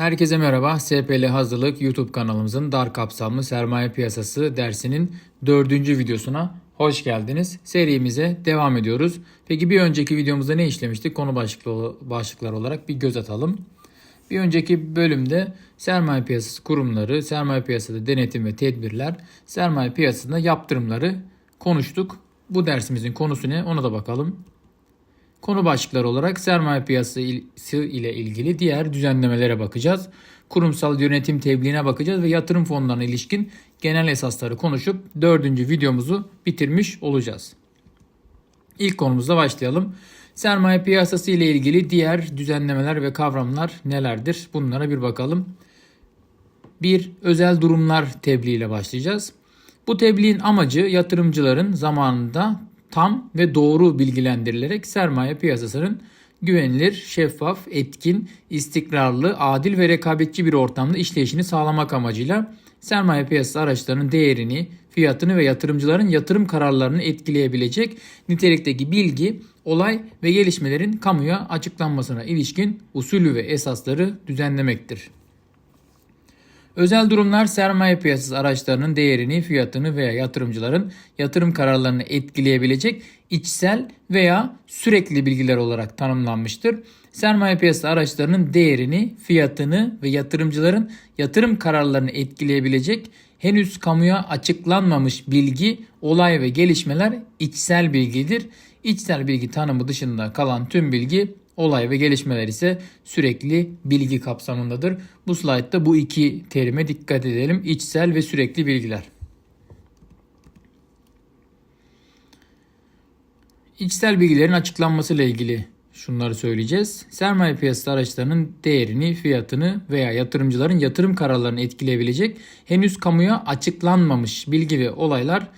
Herkese merhaba. SPL Hazırlık YouTube kanalımızın dar kapsamlı sermaye piyasası dersinin dördüncü videosuna hoş geldiniz. Serimize devam ediyoruz. Peki bir önceki videomuzda ne işlemiştik? Konu başlıklı, başlıklar olarak bir göz atalım. Bir önceki bölümde sermaye piyasası kurumları, sermaye piyasada denetim ve tedbirler, sermaye piyasasında yaptırımları konuştuk. Bu dersimizin konusu ne? Ona da bakalım. Konu başlıkları olarak sermaye piyasası ile ilgili diğer düzenlemelere bakacağız. Kurumsal yönetim tebliğine bakacağız ve yatırım fonlarına ilişkin genel esasları konuşup dördüncü videomuzu bitirmiş olacağız. İlk konumuzla başlayalım. Sermaye piyasası ile ilgili diğer düzenlemeler ve kavramlar nelerdir? Bunlara bir bakalım. Bir özel durumlar tebliğ ile başlayacağız. Bu tebliğin amacı yatırımcıların zamanında tam ve doğru bilgilendirilerek sermaye piyasasının güvenilir, şeffaf, etkin, istikrarlı, adil ve rekabetçi bir ortamda işleyişini sağlamak amacıyla sermaye piyasası araçlarının değerini, fiyatını ve yatırımcıların yatırım kararlarını etkileyebilecek nitelikteki bilgi, olay ve gelişmelerin kamuya açıklanmasına ilişkin usulü ve esasları düzenlemektir. Özel durumlar sermaye piyasası araçlarının değerini, fiyatını veya yatırımcıların yatırım kararlarını etkileyebilecek içsel veya sürekli bilgiler olarak tanımlanmıştır. Sermaye piyasası araçlarının değerini, fiyatını ve yatırımcıların yatırım kararlarını etkileyebilecek henüz kamuya açıklanmamış bilgi, olay ve gelişmeler içsel bilgidir. İçsel bilgi tanımı dışında kalan tüm bilgi olay ve gelişmeler ise sürekli bilgi kapsamındadır. Bu slaytta bu iki terime dikkat edelim. İçsel ve sürekli bilgiler. İçsel bilgilerin açıklanması ile ilgili şunları söyleyeceğiz. Sermaye piyasası araçlarının değerini, fiyatını veya yatırımcıların yatırım kararlarını etkileyebilecek henüz kamuya açıklanmamış bilgi ve olaylar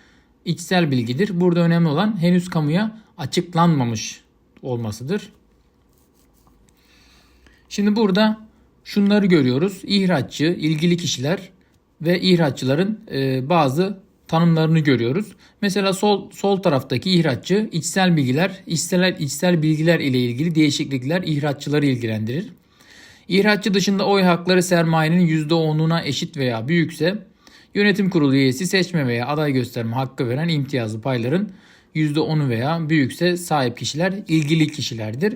içsel bilgidir. Burada önemli olan henüz kamuya açıklanmamış olmasıdır. Şimdi burada şunları görüyoruz. İhraççı, ilgili kişiler ve ihraççıların e, bazı tanımlarını görüyoruz. Mesela sol sol taraftaki ihraççı içsel bilgiler, içsel içsel bilgiler ile ilgili değişiklikler ihraççıları ilgilendirir. İhraççı dışında oy hakları sermayenin %10'una eşit veya büyükse yönetim kurulu üyesi seçme veya aday gösterme hakkı veren imtiyazlı payların %10'u veya büyükse sahip kişiler ilgili kişilerdir.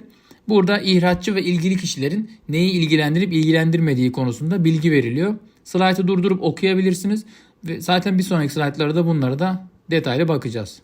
Burada ihraççı ve ilgili kişilerin neyi ilgilendirip ilgilendirmediği konusunda bilgi veriliyor. Slaytı durdurup okuyabilirsiniz ve zaten bir sonraki slaytlarda bunlara da detaylı bakacağız.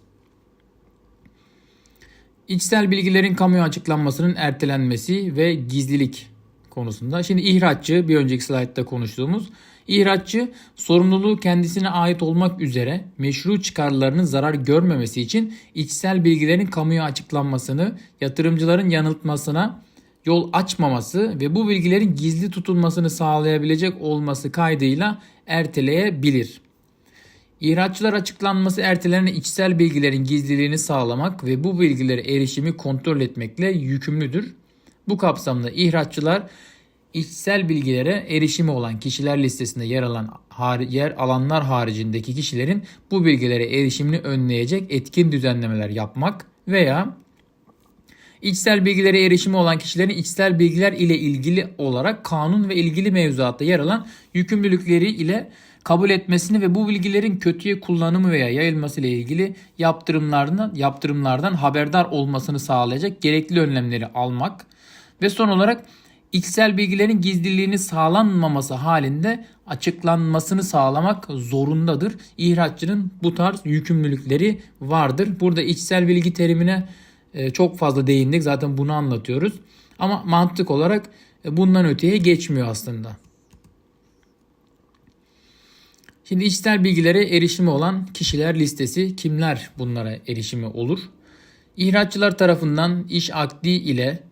İçsel bilgilerin kamuya açıklanmasının ertelenmesi ve gizlilik konusunda. Şimdi ihraççı bir önceki slaytta konuştuğumuz İhraççı sorumluluğu kendisine ait olmak üzere meşru çıkarlarının zarar görmemesi için içsel bilgilerin kamuya açıklanmasını, yatırımcıların yanıltmasına yol açmaması ve bu bilgilerin gizli tutulmasını sağlayabilecek olması kaydıyla erteleyebilir. İhraççılar açıklanması ertelenen içsel bilgilerin gizliliğini sağlamak ve bu bilgilere erişimi kontrol etmekle yükümlüdür. Bu kapsamda ihraççılar içsel bilgilere erişimi olan kişiler listesinde yer alan yer alanlar haricindeki kişilerin bu bilgilere erişimini önleyecek etkin düzenlemeler yapmak veya içsel bilgilere erişimi olan kişilerin içsel bilgiler ile ilgili olarak kanun ve ilgili mevzuatta yer alan yükümlülükleri ile kabul etmesini ve bu bilgilerin kötüye kullanımı veya yayılması ile ilgili yaptırımlardan yaptırımlardan haberdar olmasını sağlayacak gerekli önlemleri almak ve son olarak içsel bilgilerin gizliliğini sağlanmaması halinde açıklanmasını sağlamak zorundadır. İhraççının bu tarz yükümlülükleri vardır. Burada içsel bilgi terimine e, çok fazla değindik. Zaten bunu anlatıyoruz. Ama mantık olarak e, bundan öteye geçmiyor aslında. Şimdi içsel bilgilere erişimi olan kişiler listesi kimler bunlara erişimi olur? İhraççılar tarafından iş akdi ile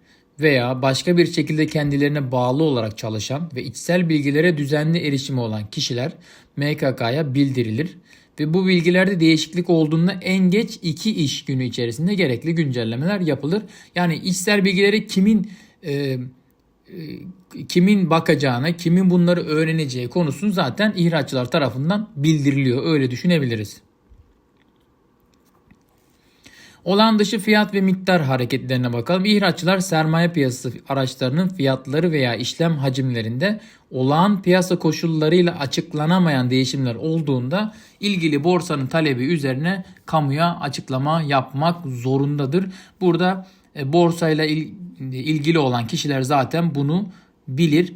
veya başka bir şekilde kendilerine bağlı olarak çalışan ve içsel bilgilere düzenli erişimi olan kişiler MKK'ya bildirilir ve bu bilgilerde değişiklik olduğunda en geç 2 iş günü içerisinde gerekli güncellemeler yapılır. Yani içsel bilgileri kimin e, e, kimin bakacağına, kimin bunları öğreneceği konusunu zaten ihraççılar tarafından bildiriliyor. Öyle düşünebiliriz. Olan dışı fiyat ve miktar hareketlerine bakalım. İhraççılar sermaye piyasası araçlarının fiyatları veya işlem hacimlerinde olağan piyasa koşullarıyla açıklanamayan değişimler olduğunda ilgili borsanın talebi üzerine kamuya açıklama yapmak zorundadır. Burada e, borsayla il- ilgili olan kişiler zaten bunu bilir.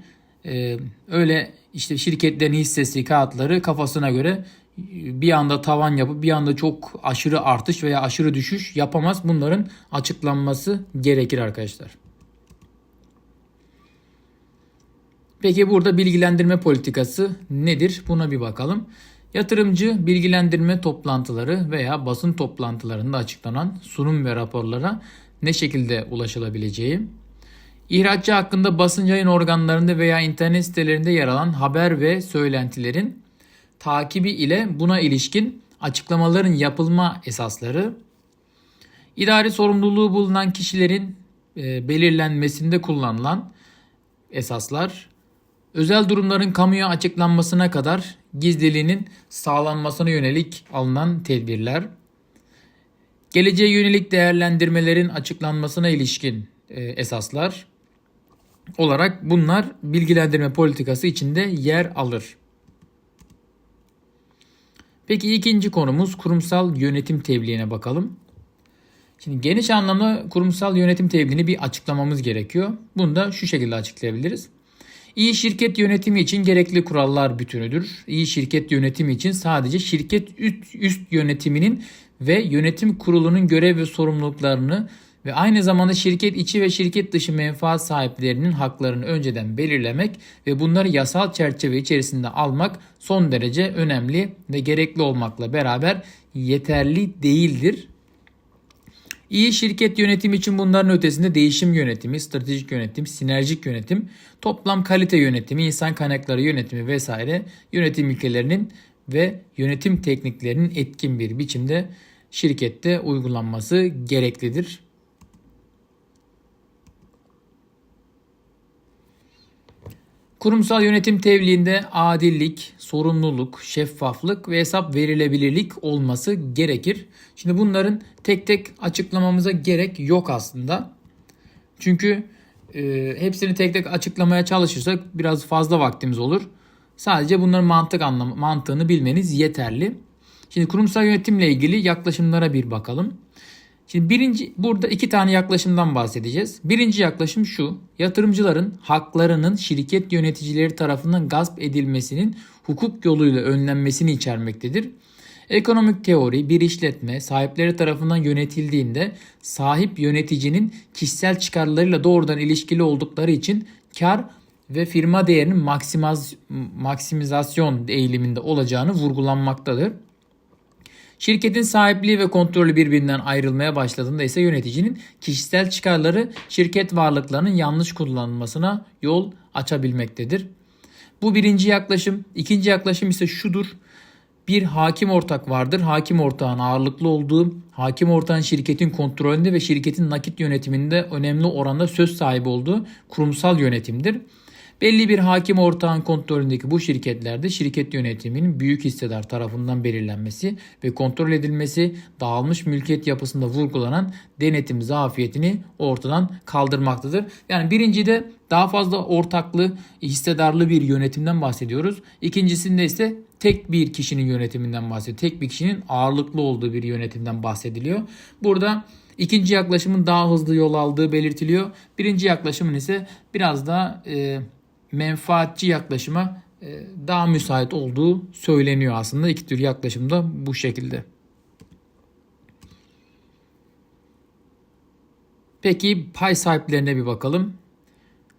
E, öyle işte şirketlerin hissesi, kağıtları kafasına göre bir anda tavan yapıp bir anda çok aşırı artış veya aşırı düşüş yapamaz. Bunların açıklanması gerekir arkadaşlar. Peki burada bilgilendirme politikası nedir? Buna bir bakalım. Yatırımcı bilgilendirme toplantıları veya basın toplantılarında açıklanan sunum ve raporlara ne şekilde ulaşılabileceği, İhraççı hakkında basın yayın organlarında veya internet sitelerinde yer alan haber ve söylentilerin takibi ile buna ilişkin açıklamaların yapılma esasları, idari sorumluluğu bulunan kişilerin e, belirlenmesinde kullanılan esaslar, özel durumların kamuya açıklanmasına kadar gizliliğinin sağlanmasına yönelik alınan tedbirler, geleceğe yönelik değerlendirmelerin açıklanmasına ilişkin e, esaslar olarak bunlar bilgilendirme politikası içinde yer alır. Peki ikinci konumuz kurumsal yönetim tebliğine bakalım. Şimdi geniş anlamda kurumsal yönetim tebliğini bir açıklamamız gerekiyor. Bunu da şu şekilde açıklayabiliriz. İyi şirket yönetimi için gerekli kurallar bütünüdür. İyi şirket yönetimi için sadece şirket üst, üst yönetiminin ve yönetim kurulunun görev ve sorumluluklarını ve aynı zamanda şirket içi ve şirket dışı menfaat sahiplerinin haklarını önceden belirlemek ve bunları yasal çerçeve içerisinde almak son derece önemli ve gerekli olmakla beraber yeterli değildir. İyi şirket yönetimi için bunların ötesinde değişim yönetimi, stratejik yönetim, sinerjik yönetim, toplam kalite yönetimi, insan kaynakları yönetimi vesaire yönetim ilkelerinin ve yönetim tekniklerinin etkin bir biçimde şirkette uygulanması gereklidir. Kurumsal yönetim tebliğinde adillik, sorumluluk, şeffaflık ve hesap verilebilirlik olması gerekir. Şimdi bunların tek tek açıklamamıza gerek yok aslında. Çünkü e, hepsini tek tek açıklamaya çalışırsak biraz fazla vaktimiz olur. Sadece bunların mantık anlamı, mantığını bilmeniz yeterli. Şimdi kurumsal yönetimle ilgili yaklaşımlara bir bakalım. Şimdi birinci burada iki tane yaklaşımdan bahsedeceğiz. Birinci yaklaşım şu. Yatırımcıların haklarının şirket yöneticileri tarafından gasp edilmesinin hukuk yoluyla önlenmesini içermektedir. Ekonomik teori bir işletme sahipleri tarafından yönetildiğinde sahip yöneticinin kişisel çıkarlarıyla doğrudan ilişkili oldukları için kar ve firma değerinin maksimaz, maksimizasyon eğiliminde olacağını vurgulanmaktadır. Şirketin sahipliği ve kontrolü birbirinden ayrılmaya başladığında ise yöneticinin kişisel çıkarları şirket varlıklarının yanlış kullanılmasına yol açabilmektedir. Bu birinci yaklaşım. İkinci yaklaşım ise şudur. Bir hakim ortak vardır. Hakim ortağın ağırlıklı olduğu, hakim ortağın şirketin kontrolünde ve şirketin nakit yönetiminde önemli oranda söz sahibi olduğu kurumsal yönetimdir. Belli bir hakim ortağın kontrolündeki bu şirketlerde şirket yönetiminin büyük hissedar tarafından belirlenmesi ve kontrol edilmesi dağılmış mülkiyet yapısında vurgulanan denetim zafiyetini ortadan kaldırmaktadır. Yani birincide daha fazla ortaklı, hissedarlı bir yönetimden bahsediyoruz. İkincisinde ise tek bir kişinin yönetiminden bahsediyor. Tek bir kişinin ağırlıklı olduğu bir yönetimden bahsediliyor. Burada ikinci yaklaşımın daha hızlı yol aldığı belirtiliyor. Birinci yaklaşımın ise biraz daha e, menfaatçi yaklaşıma e, daha müsait olduğu söyleniyor aslında. İki tür yaklaşım da bu şekilde. Peki pay sahiplerine bir bakalım.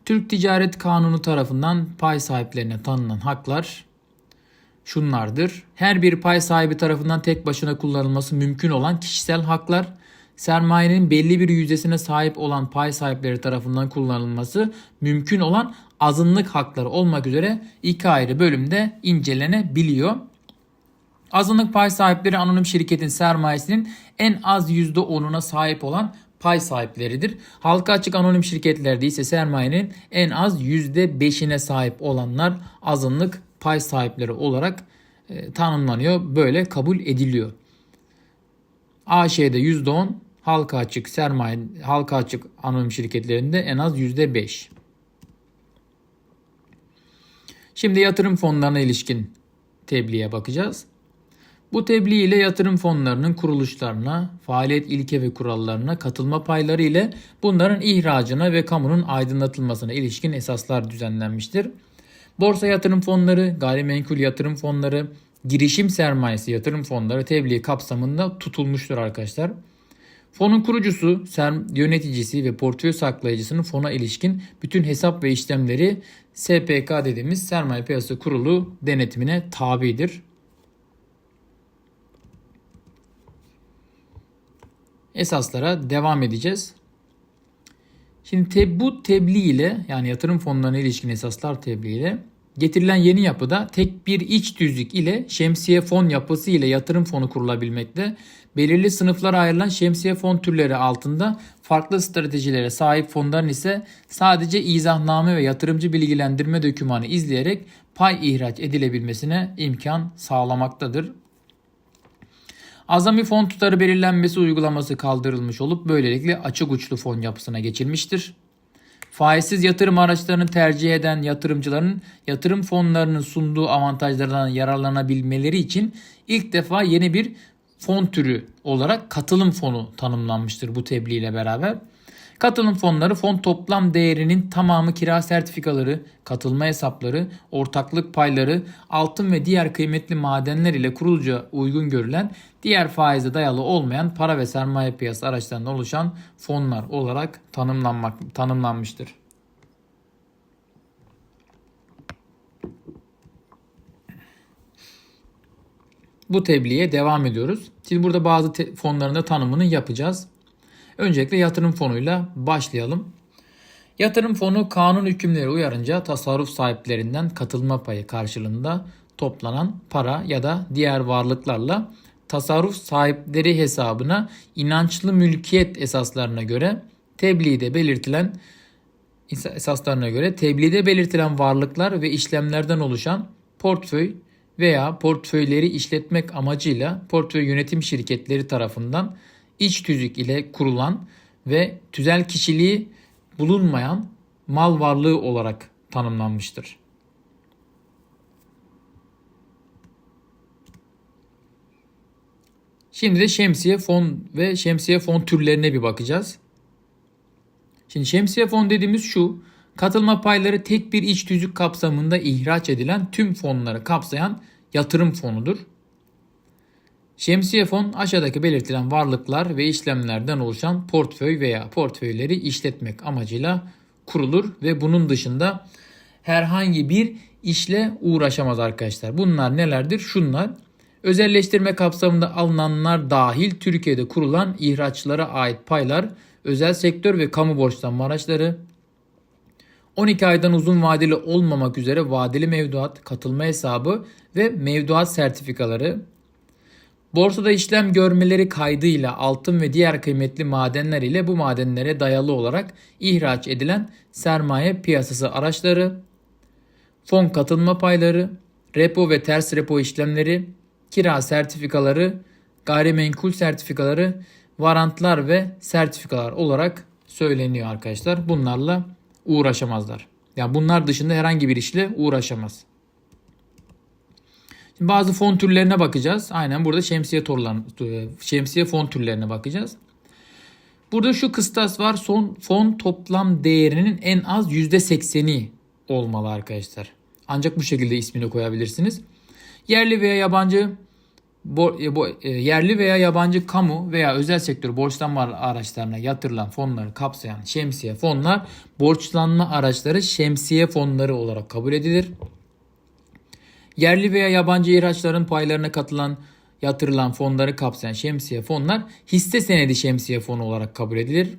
Türk Ticaret Kanunu tarafından pay sahiplerine tanınan haklar şunlardır. Her bir pay sahibi tarafından tek başına kullanılması mümkün olan kişisel haklar, sermayenin belli bir yüzdesine sahip olan pay sahipleri tarafından kullanılması mümkün olan azınlık hakları olmak üzere iki ayrı bölümde incelenebiliyor. Azınlık pay sahipleri anonim şirketin sermayesinin en az %10'una sahip olan pay sahipleridir. Halka açık anonim şirketlerde ise sermayenin en az %5'ine sahip olanlar azınlık pay sahipleri olarak e, tanımlanıyor. Böyle kabul ediliyor. AŞ'de %10, halka açık sermaye halka açık anonim şirketlerinde en az %5. Şimdi yatırım fonlarına ilişkin tebliğe bakacağız. Bu tebliğ ile yatırım fonlarının kuruluşlarına, faaliyet ilke ve kurallarına, katılma payları ile bunların ihracına ve kamunun aydınlatılmasına ilişkin esaslar düzenlenmiştir. Borsa yatırım fonları, gayrimenkul yatırım fonları, girişim sermayesi yatırım fonları tebliğ kapsamında tutulmuştur arkadaşlar. Fonun kurucusu, yöneticisi ve portföy saklayıcısının fona ilişkin bütün hesap ve işlemleri SPK dediğimiz Sermaye Piyasası Kurulu denetimine tabidir. Esaslara devam edeceğiz. Şimdi te, bu tebliğ ile yani yatırım fonlarına ilişkin esaslar tebliğ ile getirilen yeni yapıda tek bir iç düzlük ile şemsiye fon yapısı ile yatırım fonu kurulabilmekte. Belirli sınıflara ayrılan şemsiye fon türleri altında farklı stratejilere sahip fonların ise sadece izahname ve yatırımcı bilgilendirme dokümanı izleyerek pay ihraç edilebilmesine imkan sağlamaktadır. Azami fon tutarı belirlenmesi uygulaması kaldırılmış olup böylelikle açık uçlu fon yapısına geçilmiştir. Faizsiz yatırım araçlarını tercih eden yatırımcıların yatırım fonlarının sunduğu avantajlardan yararlanabilmeleri için ilk defa yeni bir fon türü olarak katılım fonu tanımlanmıştır bu tebliğ ile beraber. Katılım fonları fon toplam değerinin tamamı kira sertifikaları, katılma hesapları, ortaklık payları, altın ve diğer kıymetli madenler ile kurulca uygun görülen diğer faize dayalı olmayan para ve sermaye piyasası araçlarından oluşan fonlar olarak tanımlanmak tanımlanmıştır. Bu tebliğe devam ediyoruz. Şimdi burada bazı fonların da tanımını yapacağız. Öncelikle yatırım fonuyla başlayalım. Yatırım fonu kanun hükümleri uyarınca tasarruf sahiplerinden katılma payı karşılığında toplanan para ya da diğer varlıklarla tasarruf sahipleri hesabına inançlı mülkiyet esaslarına göre tebliğde belirtilen esaslarına göre tebliğde belirtilen varlıklar ve işlemlerden oluşan portföy veya portföyleri işletmek amacıyla portföy yönetim şirketleri tarafından iç tüzük ile kurulan ve tüzel kişiliği bulunmayan mal varlığı olarak tanımlanmıştır. Şimdi de şemsiye fon ve şemsiye fon türlerine bir bakacağız. Şimdi şemsiye fon dediğimiz şu, katılma payları tek bir iç tüzük kapsamında ihraç edilen tüm fonları kapsayan yatırım fonudur. Şemsiye fon aşağıdaki belirtilen varlıklar ve işlemlerden oluşan portföy veya portföyleri işletmek amacıyla kurulur ve bunun dışında herhangi bir işle uğraşamaz arkadaşlar. Bunlar nelerdir? Şunlar özelleştirme kapsamında alınanlar dahil Türkiye'de kurulan ihraçlara ait paylar, özel sektör ve kamu borçlanma araçları, 12 aydan uzun vadeli olmamak üzere vadeli mevduat, katılma hesabı ve mevduat sertifikaları, Borsada işlem görmeleri kaydıyla altın ve diğer kıymetli madenler ile bu madenlere dayalı olarak ihraç edilen sermaye piyasası araçları, fon katılma payları, repo ve ters repo işlemleri, kira sertifikaları, gayrimenkul sertifikaları, varantlar ve sertifikalar olarak söyleniyor arkadaşlar. Bunlarla uğraşamazlar. Yani bunlar dışında herhangi bir işle uğraşamaz. Şimdi bazı fon türlerine bakacağız. Aynen burada şemsiye torlarına, şemsiye fon türlerine bakacağız. Burada şu kıstas var. Son fon toplam değerinin en az %80'i olmalı arkadaşlar. Ancak bu şekilde ismini koyabilirsiniz. Yerli veya yabancı yerli veya yabancı kamu veya özel sektör borçlanma araçlarına yatırılan fonları kapsayan şemsiye fonlar borçlanma araçları şemsiye fonları olarak kabul edilir. Yerli veya yabancı ihraçların paylarına katılan yatırılan fonları kapsayan şemsiye fonlar hisse senedi şemsiye fonu olarak kabul edilir.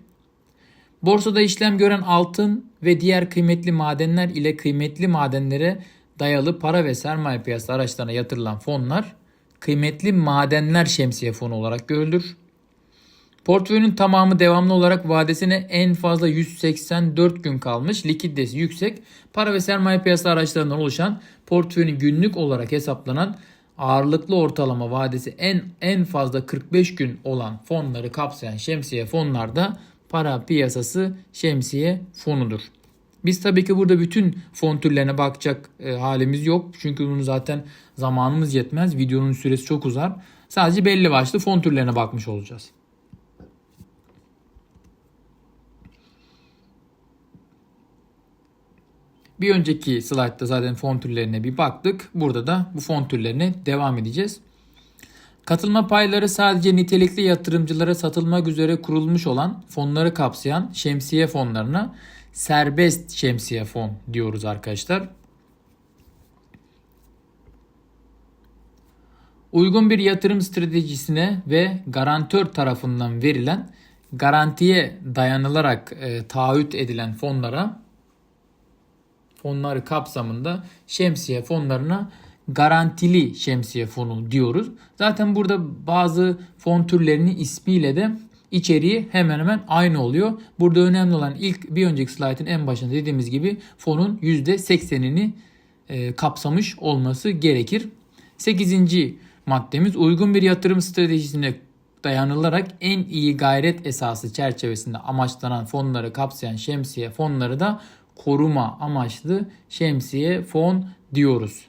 Borsada işlem gören altın ve diğer kıymetli madenler ile kıymetli madenlere dayalı para ve sermaye piyasası araçlarına yatırılan fonlar kıymetli madenler şemsiye fonu olarak görülür. Portföyün tamamı devamlı olarak vadesine en fazla 184 gün kalmış, likiditesi yüksek, para ve sermaye piyasası araçlarından oluşan portföyün günlük olarak hesaplanan ağırlıklı ortalama vadesi en en fazla 45 gün olan fonları kapsayan şemsiye fonlarda para piyasası şemsiye fonudur. Biz tabii ki burada bütün fon türlerine bakacak e, halimiz yok. Çünkü bunu zaten zamanımız yetmez. Videonun süresi çok uzar. Sadece belli başlı fon türlerine bakmış olacağız. Bir önceki slaytta zaten fon türlerine bir baktık. Burada da bu fon türlerine devam edeceğiz. Katılma payları sadece nitelikli yatırımcılara satılmak üzere kurulmuş olan fonları kapsayan şemsiye fonlarına serbest şemsiye fon diyoruz arkadaşlar. Uygun bir yatırım stratejisine ve garantör tarafından verilen garantiye dayanılarak e, taahhüt edilen fonlara fonları kapsamında şemsiye fonlarına garantili şemsiye fonu diyoruz. Zaten burada bazı fon türlerinin ismiyle de içeriği hemen hemen aynı oluyor. Burada önemli olan ilk bir önceki slaytın en başında dediğimiz gibi fonun %80'ini e, kapsamış olması gerekir. 8. maddemiz uygun bir yatırım stratejisine dayanılarak en iyi gayret esası çerçevesinde amaçlanan fonları kapsayan şemsiye fonları da koruma amaçlı şemsiye fon diyoruz.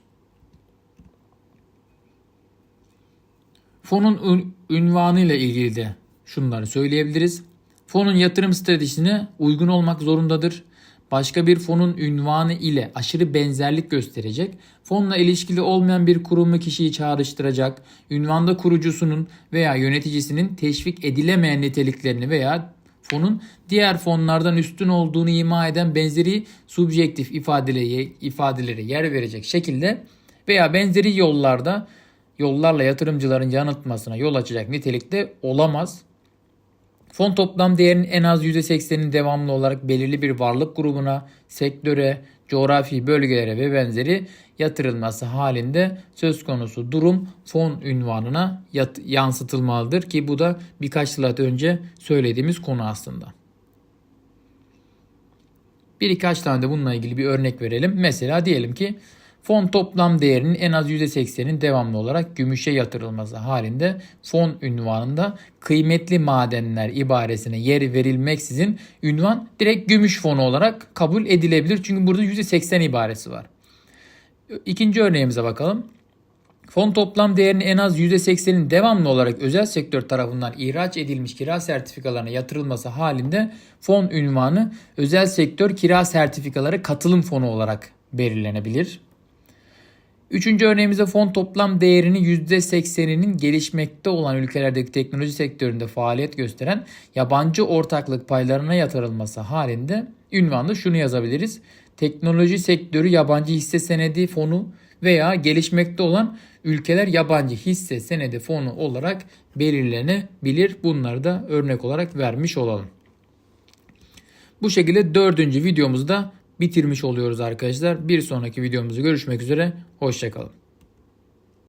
Fonun ünvanı ile ilgili de şunları söyleyebiliriz. Fonun yatırım stratejisine uygun olmak zorundadır. Başka bir fonun ünvanı ile aşırı benzerlik gösterecek, fonla ilişkili olmayan bir kurumu kişiyi çağrıştıracak, ünvanda kurucusunun veya yöneticisinin teşvik edilemeyen niteliklerini veya fonun diğer fonlardan üstün olduğunu ima eden benzeri subjektif ifadelere, ifadelere yer verecek şekilde veya benzeri yollarda yollarla yatırımcıların yanıltmasına yol açacak nitelikte olamaz. Fon toplam değerinin en az %80'inin devamlı olarak belirli bir varlık grubuna, sektöre, coğrafi bölgelere ve benzeri yatırılması halinde söz konusu durum fon ünvanına yansıtılmalıdır ki bu da birkaç slide önce söylediğimiz konu aslında. Bir birkaç tane de bununla ilgili bir örnek verelim. Mesela diyelim ki Fon toplam değerinin en az %80'in devamlı olarak gümüşe yatırılması halinde fon ünvanında kıymetli madenler ibaresine yer verilmeksizin ünvan direkt gümüş fonu olarak kabul edilebilir. Çünkü burada %80 ibaresi var. İkinci örneğimize bakalım. Fon toplam değerinin en az %80'in devamlı olarak özel sektör tarafından ihraç edilmiş kira sertifikalarına yatırılması halinde fon ünvanı özel sektör kira sertifikaları katılım fonu olarak belirlenebilir. Üçüncü örneğimizde fon toplam değerinin %80'inin gelişmekte olan ülkelerdeki teknoloji sektöründe faaliyet gösteren yabancı ortaklık paylarına yatırılması halinde ünvanda şunu yazabiliriz. Teknoloji sektörü yabancı hisse senedi fonu veya gelişmekte olan ülkeler yabancı hisse senedi fonu olarak belirlenebilir. Bunları da örnek olarak vermiş olalım. Bu şekilde dördüncü videomuzda bitirmiş oluyoruz arkadaşlar. Bir sonraki videomuzda görüşmek üzere. Hoşçakalın.